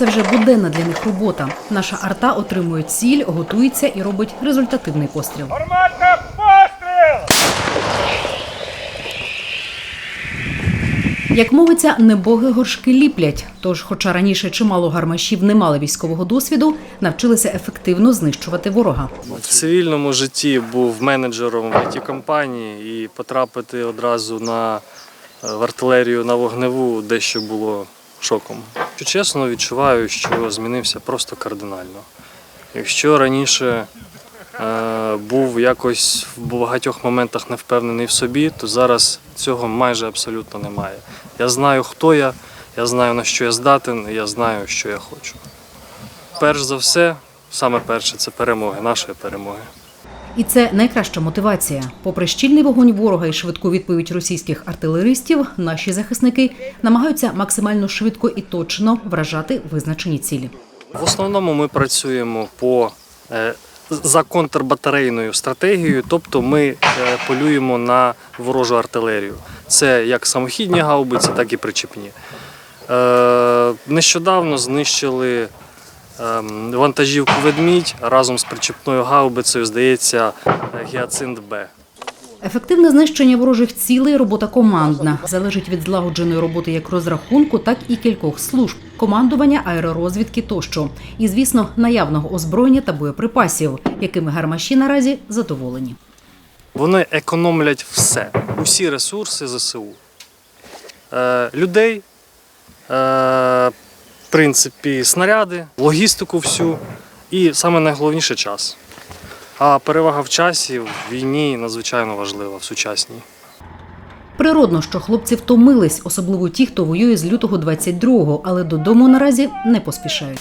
Це вже буденна для них робота. Наша арта отримує ціль, готується і робить результативний постріл. Гарматка, постріл! Як мовиться, не боги горшки ліплять. Тож, хоча раніше чимало гармашів не мали військового досвіду, навчилися ефективно знищувати ворога. В цивільному житті був менеджером в it компанії і потрапити одразу на е, в артилерію на вогневу дещо було шоком. Що чесно, відчуваю, що змінився просто кардинально. Якщо раніше е, був якось в багатьох моментах не впевнений в собі, то зараз цього майже абсолютно немає. Я знаю, хто я, я знаю на що я здатен, і я знаю, що я хочу. Перш за все, саме перше це перемоги, нашої перемоги. І це найкраща мотивація. Попри щільний вогонь ворога і швидку відповідь російських артилеристів, наші захисники намагаються максимально швидко і точно вражати визначені цілі. В основному ми працюємо по е, за контрбатарейною стратегією, тобто ми е, полюємо на ворожу артилерію. Це як самохідні гаубиці, так і причепні. Е, Нещодавно знищили вантажівку ведмідь разом з причепною гаубицею, здається, гіацинт Б. Ефективне знищення ворожих цілей робота командна залежить від злагодженої роботи як розрахунку, так і кількох служб, командування, аеророзвідки тощо. І, звісно, наявного озброєння та боєприпасів, якими гармаші наразі задоволені. Вони економлять все, усі ресурси ЗСУ. Е, людей, е, принципі, снаряди, логістику всю і саме найголовніше час. А перевага в часі в війні надзвичайно важлива в сучасній. Природно, що хлопці втомились, особливо ті, хто воює з лютого 22-го, але додому наразі не поспішають.